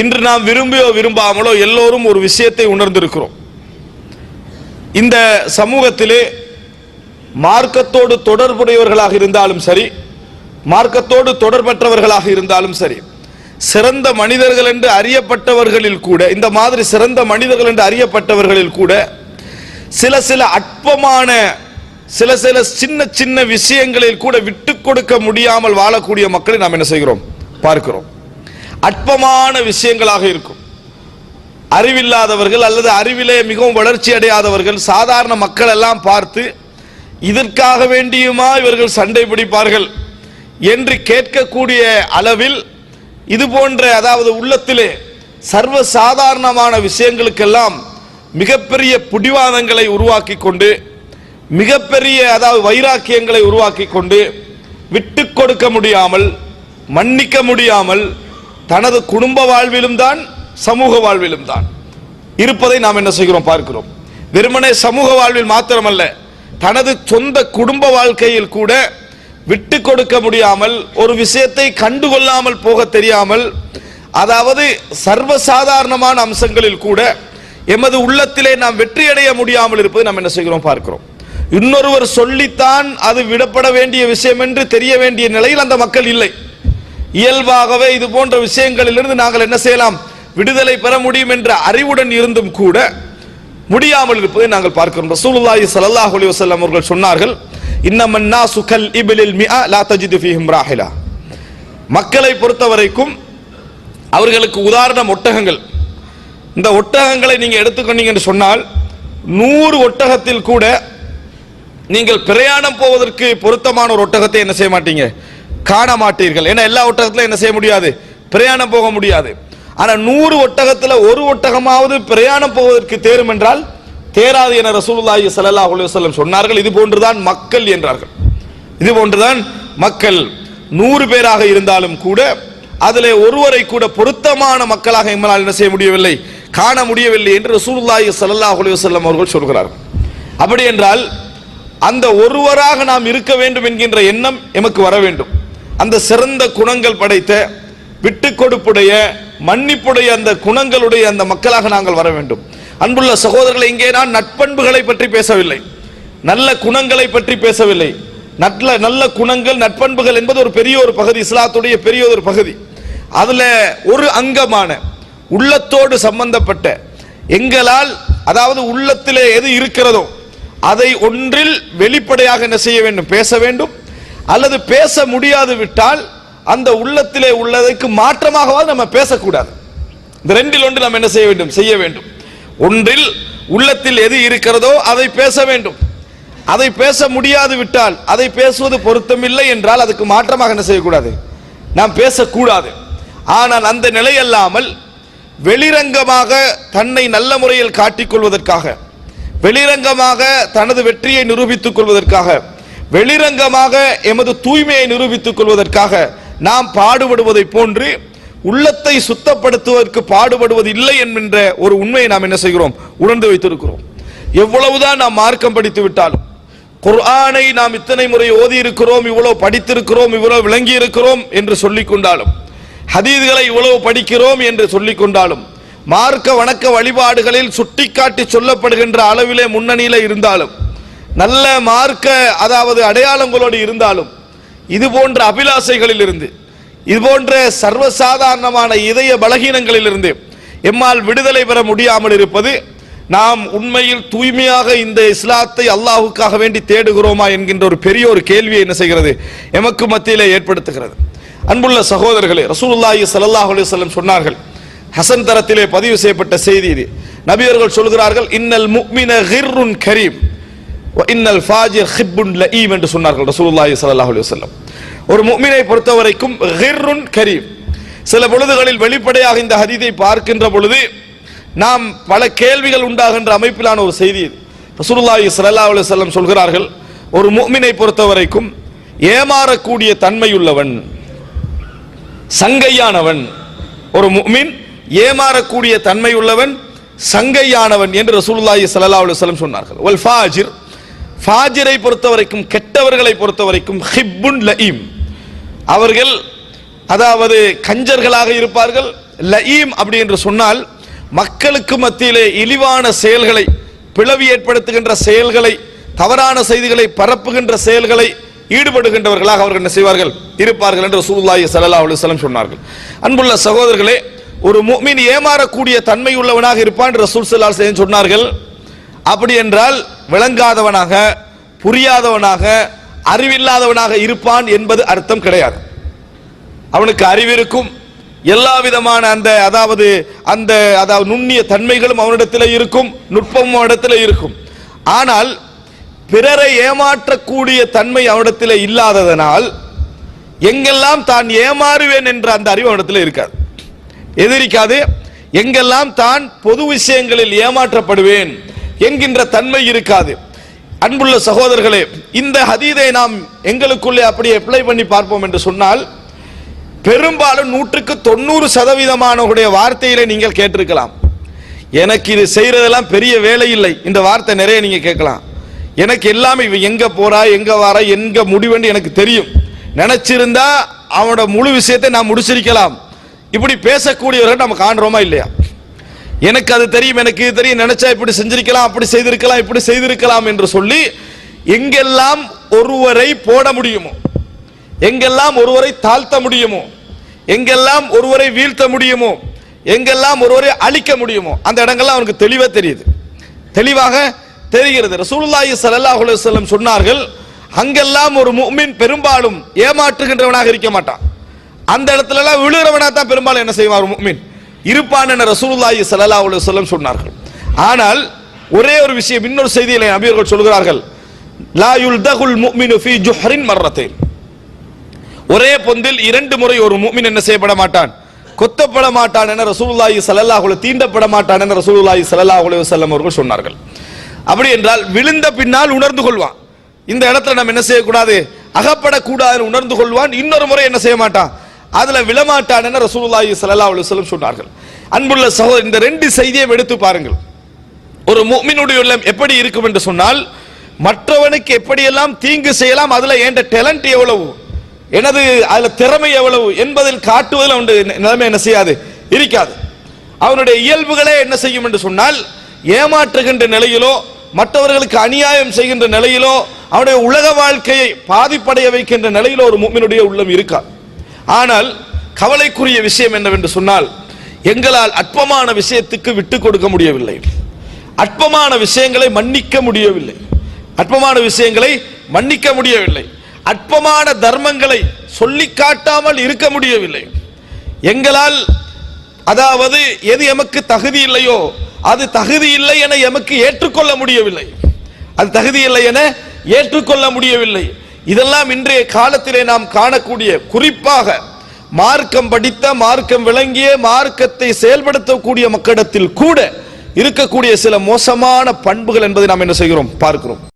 இன்று நாம் விரும்பியோ விரும்பாமலோ எல்லோரும் ஒரு விஷயத்தை உணர்ந்திருக்கிறோம். இந்த சமூகத்திலே மார்க்கத்தோடு தொடர்புடையவர்களாக இருந்தாலும் சரி மார்க்கத்தோடு தொடர்பற்றவர்களாக இருந்தாலும் சரி சிறந்த மனிதர்கள் என்று அறியப்பட்டவர்களில் கூட இந்த மாதிரி சிறந்த மனிதர்கள் என்று அறியப்பட்டவர்களில் கூட சில சில அற்பமான சில சில சின்ன சின்ன விஷயங்களில் கூட விட்டு கொடுக்க முடியாமல் வாழக்கூடிய மக்களை நாம் என்ன செய்கிறோம்? பார்க்கிறோம். அற்பமான விஷயங்களாக இருக்கும். அறிவில்லாதவர்கள் அல்லது அறிவிலே மிகவும் வளர்ச்சி அடையாதவர்கள் சாதாரண மக்கள் எல்லாம் பார்த்து இதற்காக வேண்டியுமா இவர்கள் சண்டை பிடிப்பார்கள்? என்று கேட்கக்கூடிய அளவில் இது போன்ற அதாவது உள்ளத்திலே சர்வ சாதாரணமான விஷயங்களுக்கெல்லாம் மிகப்பெரிய புடிவாதங்களை உருவாக்கி கொண்டு மிகப்பெரிய அதாவது வைராக்கியங்களை உருவாக்கி கொண்டு விட்டு கொடுக்க முடியாமல் மன்னிக்க முடியாமல் தனது குடும்ப வாழ்விலும் தான் சமூக வாழ்விலும் தான். இருப்பதை நாம் என்ன செய்கிறோம் பார்க்கிறோம். வெறுமனே சமூக வாழ்வில் மாத்திரமல்ல தனது சொந்த குடும்ப வாழ்க்கையில் கூட விட்டு கொடுக்க முடியாமல் ஒரு விஷயத்தை கண்டுகொள்ளாமல் போக தெரியாமல் அதாவது சர்வசாதாரணமான அம்சங்களில் கூட எமது உள்ளத்திலே நாம் வெற்றியடைய முடியாமல் இருப்பது நாம் என்ன செய்கிறோம் பார்க்கிறோம். இன்னொருவர் சொல்லித்தான் அது விடப்பட வேண்டிய விஷயம் என்று தெரிய வேண்டிய நிலையில் அந்த மக்கள் இல்லை. இயல்பாகவே இது போன்ற விஷயங்களிலிருந்து நாங்கள் என்ன செய்யலாம்? விடுதலை பெற முடியும் என்ற அறிவுடன் இருந்தும் கூட முடியாமல் இருப்பதை நாங்கள் பார்க்கிறோம். ரசூலுல்லாஹி ஸல்லல்லாஹு அலைஹி வஸல்லம் அவர்கள் சொன்னார்கள் இன்னமன் நாசு கல் இபிலில் மிஆ லா தஜிது ஃபீஹிம் ராஹிலா. மக்களை பொறுத்தவரைக்கும் அவர்களுக்கு உதாரணம் ஒட்டகங்கள். இந்த ஒட்டகங்களை நீங்கள் எடுத்துக்கொண்டீங்கன்னு சொன்னால் நூறு ஒட்டகத்தில் கூட நீங்கள் பிரயாணம் போவதற்கு பொருத்தமான ஒரு ஒட்டகத்தை என்ன செய்ய மாட்டீங்க? காண மாட்டீர்கள் ஏன்னா எல்லா ஒட்டகத்திலும் என்ன செய்ய முடியாது? பிரயாணம் போக முடியாது. ஆனால் நூறு ஒட்டகத்தில் ஒரு ஒட்டகமாவது பிரயாணம் போவதற்கு தேரும் என்றால் தேராது என ரசூலுல்லாஹி ஸல்லல்லாஹு அலைஹி வஸல்லம் சொன்னார்கள். இது போன்றுதான் மக்கள் என்றார்கள். இது போன்றுதான் மக்கள் நூறு பேராக இருந்தாலும் கூட அதிலே ஒருவரை கூட பொருத்தமான மக்களாக எங்களால் என்ன செய்ய முடியவில்லை காண முடியவில்லை என்று ரசூலுல்லாஹி ஸல்லல்லாஹு அலைஹி வஸல்லம் அவர்கள் சொல்கிறார்கள் அப்படி என்றால் அந்த ஒருவராக நாம் இருக்க வேண்டும் என்கின்ற எண்ணம் எமக்கு வர வேண்டும். அந்த சிறந்த குணங்கள் படைத்த விட்டு கொடுப்புடைய மன்னிப்புடைய அந்த குணங்களுடைய அந்த மக்களாக நாங்கள் வர வேண்டும். அன்புள்ள சகோதரர்களை இங்கே நான் நட்பண்புகளை பற்றி பேசவில்லை. நல்ல குணங்களை பற்றி பேசவில்லை. நல்ல நல்ல குணங்கள் நட்பண்புகள் என்பது ஒரு பெரிய ஒரு பகுதி இஸ்லாத்துடைய பெரிய ஒரு பகுதி. அதில் ஒரு அங்கமான உள்ளத்தோடு சம்பந்தப்பட்ட எங்களால் அதாவது உள்ளத்திலே எது இருக்கிறதோ அதை ஒன்றில் வெளிப்படையாக என்ன செய்ய வேண்டும்? பேச வேண்டும். அல்லது பேச முடியாது விட்டால் அந்த உள்ளத்திலே உள்ளதற்கு மாற்றமாகவாது நம்ம பேசக்கூடாது. இந்த ரெண்டில் ஒன்று நாம் என்ன செய்ய வேண்டும்? செய்ய வேண்டும். ஒன்றில் உள்ளத்தில் எது இருக்கிறதோ அதை பேச வேண்டும். அதை பேச முடியாது விட்டால் அதை பேசுவது பொருத்தமில்லை என்றால் அதுக்கு மாற்றமாக என்ன செய்யக்கூடாது? நாம் பேசக்கூடாது. ஆனால் அந்த நிலை அல்லாமல் வெளிரங்கமாக தன்னை நல்ல முறையில் காட்டிக் கொள்வதற்காக வெளிரங்கமாக தனது வெற்றியை நிரூபித்துக் கொள்வதற்காக வெளிரங்கமாக எமது தூய்மையை நிரூபித்துக் கொள்வதற்காக நாம் பாடுபடுவதை போன்று உள்ளத்தை சுத்தப்படுத்துவதற்கு பாடுபடுவது இல்லை என்கின்ற ஒரு உண்மையை நாம் என்ன செய்கிறோம்? உணர்ந்து வைத்திருக்கிறோம். எவ்வளவுதான் நாம் மார்க்கம் படித்து விட்டாலும் குர்ஆனை நாம் இத்தனை முறை ஓதி இருக்கிறோம் இவ்வளவு படித்திருக்கிறோம் இவ்வளவு விளங்கி இருக்கிறோம் என்று சொல்லிக் கொண்டாலும் ஹதீதுகளை இவ்வளவு படிக்கிறோம் என்று சொல்லிக் கொண்டாலும் மார்க்க வணக்க வழிபாடுகளில் சுட்டிக்காட்டி சொல்லப்படுகின்ற அளவிலே முன்னணியில இருந்தாலும் நல்ல மார்க்க அதாவது அடையாளங்களோடு இருந்தாலும் இது போன்ற அபிலாசைகளில் இருந்து இது போன்ற சர்வசாதாரணமான இதய பலகீனங்களிலிருந்து எம்மால் விடுதலை பெற முடியாமல் இருப்பது நாம் உண்மையில் தூய்மையாக இந்த இஸ்லாத்தை அல்லாஹுக்காக வேண்டி தேடுகிறோமா என்கின்ற ஒரு பெரிய ஒரு கேள்வியை என்ன செய்கிறது எமக்கு மத்தியிலே ஏற்படுத்துகிறது. அன்புள்ள சகோதரர்களே ரசூலுல்லாஹி சல்லாஹ் அலைஹி சொன்னார்கள் ஹசன் தரத்திலே பதிவு செய்யப்பட்ட செய்தி இது. நபியர்கள் சொல்கிறார்கள் இன்னல் முக்மின கரீம். இன்னல் ஃபாஜிர் ஹிப்புன் லஈம் என்று சொன்னார்கள் ரசூலுல்லாஹி ஸல்லல்லாஹு அலைஹி வஸல்லம். ஒரு முஃமினை பொறுத்தவரைக்கும் ஹிர்ருன் கரீம். சில பொழுதுகளில் வெளிப்படையாக இந்த ஹதீதை பார்க்கின்ற பொழுது நாம் பல கேள்விகள் உண்டாகின்ற அமைப்பிலான ஒரு செய்தி இது. ரசூலுல்லாஹி ஸல்லல்லாஹு அலைஹி வஸல்லம் சொல்கிறார்கள் ஒரு முஃமினை பொறுத்தவரைக்கும் ஏமாறக்கூடிய தன்மையுள்ளவன் சங்கையானவன் ஒரு முஃமின் ஏமாறக்கூடிய தன்மை உள்ளவன் சங்கையானவன் என்று ரசூலுல்லாஹி ஸல்லல்லாஹு அலைஹி வஸல்லம் சொன்னார்கள். வல் ஃபாஜிர் ஃபாஜிரை பொறுத்தவரைக்கும் கெட்டவர்களை பொறுத்த வரைக்கும் ஹிப்புன் லஈம் அவர்கள் அதாவது கஞ்சர்களாக இருப்பார்கள். லயீம் அப்படி என்று சொன்னால் மக்களுக்கு மத்தியிலே இழிவான செயல்களை பிளவு ஏற்படுத்துகின்ற செயல்களை தவறான செய்திகளை பரப்புகின்ற செயல்களை ஈடுபடுகின்றவர்களாக அவர்கள் என்ன செய்வார்கள்? இருப்பார்கள் என்று ரசூலுல்லாஹி ஸல்லல்லாஹு அலுவலம் சொன்னார்கள். அன்புள்ள சகோதரர்களே ஒரு மீன் ஏமாறக்கூடிய தன்மை உள்ளவனாக இருப்பான் என்று ரசூல் ஸல்லல்லாஹு சொன்னார்கள். அப்படி என்றால் விளங்காதவனாக புரியாதவனாக அறிவில்லாதவனாக இருப்பான் என்பது அர்த்தம் கிடையாது. அவனுக்கு அறிவிருக்கும் எல்லா விதமான அந்த அதாவது அந்த அதாவது நுண்ணிய தன்மைகளும் அவனிடத்தில் இருக்கும் நுட்பமும் அவனிடத்தில் இருக்கும். ஆனால் பிறரை ஏமாற்றக்கூடிய தன்மை அவனிடத்தில் இல்லாததனால் எங்கெல்லாம் தான் ஏமாறுவேன் என்ற அந்த அறிவு அவனிடத்தில் இருக்காது. எதிரிக்காது எங்கெல்லாம் தான் பொது விஷயங்களில் ஏமாற்றப்படுவேன் என்கின்ற தன்மை இருக்காது. அன்புள்ள சகோதரர்களே இந்த ஹதீதை நாம் எங்களுக்குள்ளே அப்படியே அப்ளை பண்ணி பார்ப்போம் என்று சொன்னால் பெரும்பாலும் நூற்றுக்கு தொண்ணூறு சதவீதமானவருடைய வார்த்தையிலே நீங்கள் கேட்டிருக்கலாம். எனக்கு இது செய்யறதெல்லாம் பெரிய வேலை இல்லை. இந்த வார்த்தை நிறைய நீங்க கேட்கலாம். எனக்கு எல்லாமே இவன் எங்க போறா எங்க வாரா எங்க முடிவுன்னு எனக்கு தெரியும். நினைச்சிருந்தா அவனோட முழு விஷயத்தை நான் முடிச்சிருக்கலாம். இப்படி பேசக்கூடியவர்கள் நம்ம காண்றோமா இல்லையா? எனக்கு அது தெரியும் எனக்கு இது தெரியும் நினைச்சா இப்படி செஞ்சிருக்கலாம் அப்படி செய்திருக்கலாம் இப்படி செய்திருக்கலாம் என்று சொல்லி எங்கெல்லாம் ஒருவரை போட முடியுமோ எங்கெல்லாம் ஒருவரை தாழ்த்த முடியுமோ எங்கெல்லாம் ஒருவரை வீழ்த்த முடியுமோ எங்கெல்லாம் ஒருவரை அழிக்க முடியுமோ அந்த இடங்கள்லாம் அவனுக்கு தெளிவாக தெரியுது. தெளிவாக தெரிகிறது. ரசூலுல்லாஹி ஸல்லல்லாஹு அலைஹி வஸல்லம் சொன்னார்கள் அங்கெல்லாம் ஒரு முஃமின் பெரும்பாலும் ஏமாற்றுகின்றவனாக இருக்க மாட்டான். அந்த இடத்துலலாம் எல்லாம் விழுகிறவனா தான் பெரும்பாலும் என்ன செய்வான் ஒரு முஃமின்? இருப்பான் என ரசூலுல்லாஹி ஸல்லல்லாஹு அலைஹி வஸல்லம் சொன்னார்கள். ஆனால் ஒரே ஒரு விஷயம் இன்னொரு செய்தியிலே நபியர்கள் சொல்கிறார்கள் லா யுல்தகுல் முஃமினு ஃபீ ஜுஹ்ரின் மர்ரத்தைன். ஒரே பொந்தில் இரண்டு முறை ஒரு முஃமின் என்ன செய்யப்பட மாட்டான்? கொத்தப்பட மாட்டான் என ரசூலுல்லாஹி ஸல்லல்லாஹு அலைஹி தீண்டப்பட மாட்டான் என ரசூலுல்லாஹி ஸல்லல்லாஹு அலைஹி வஸல்லம் அவர்கள் சொன்னார்கள். அப்படி என்றால் விழுந்த பின்னால் உணர்ந்து கொள்வான். இந்த இடத்துல நம்ம என்ன செய்யக்கூடாது? அகப்படக்கூடாது உணர்ந்து கொள்வான். இன்னொரு முறை என்ன செய்ய மாட்டான்? அதுல விழமாட்டான் என ரசூலுல்லாஹி ஸல்லல்லாஹு அலைஹி வஸல்லம் சொன்னார்கள். அன்புள்ள சகோதரர் இந்த ரெண்டு செய்தியை எடுத்து பாருங்கள். ஒரு முஃமினுடைய உள்ளம் எப்படி இருக்கும் என்று சொன்னால் மற்றவனுக்கு எப்படியெல்லாம் தீங்கு செய்யலாம் அதுல என்ற டேலண்ட் எவ்வளவு எனது அதுல திறமை எவ்வளவு என்பதில் காட்டுவதில் அவனுடைய நிலைமை என்ன செய்யாது? இருக்காது. அவனுடைய இயல்புகளே என்ன செய்யும் என்று சொன்னால் ஏமாற்றுகின்ற நிலையிலோ மற்றவர்களுக்கு அநியாயம் செய்கின்ற நிலையிலோ அவனுடைய உலக வாழ்க்கையை பாதிப்படைய வைக்கின்ற நிலையிலோ ஒரு மும்மினுடைய உள்ளம் இருக்காது ஆனால் கவலைக்குரிய விஷயம் என்னவென்று சொன்னால் எங்களால் அற்பமான விஷயத்துக்கு விட்டு கொடுக்க முடியவில்லை. அற்பமான விஷயங்களை மன்னிக்க முடியவில்லை. அற்பமான விஷயங்களை மன்னிக்க முடியவில்லை. அற்பமான தர்மங்களை சொல்லி காட்டாமல் இருக்க முடியவில்லை. எங்களால் அதாவது எது எமக்கு தகுதி இல்லையோ அது தகுதி இல்லை என எமக்கு ஏற்றுக்கொள்ள முடியவில்லை. அது தகுதி இல்லை என ஏற்றுக்கொள்ள முடியவில்லை. இதெல்லாம் இன்றைய காலத்திலே நாம் காணக்கூடிய குறிப்பாக மார்க்கம் படித்த மார்க்கம் விளங்கிய மார்க்கத்தை செயல்படுத்தக்கூடிய மக்களிடத்தில் கூட இருக்கக்கூடிய சில மோசமான பண்புகள் என்பதை நாம் என்ன செய்கிறோம்? பார்க்கிறோம்.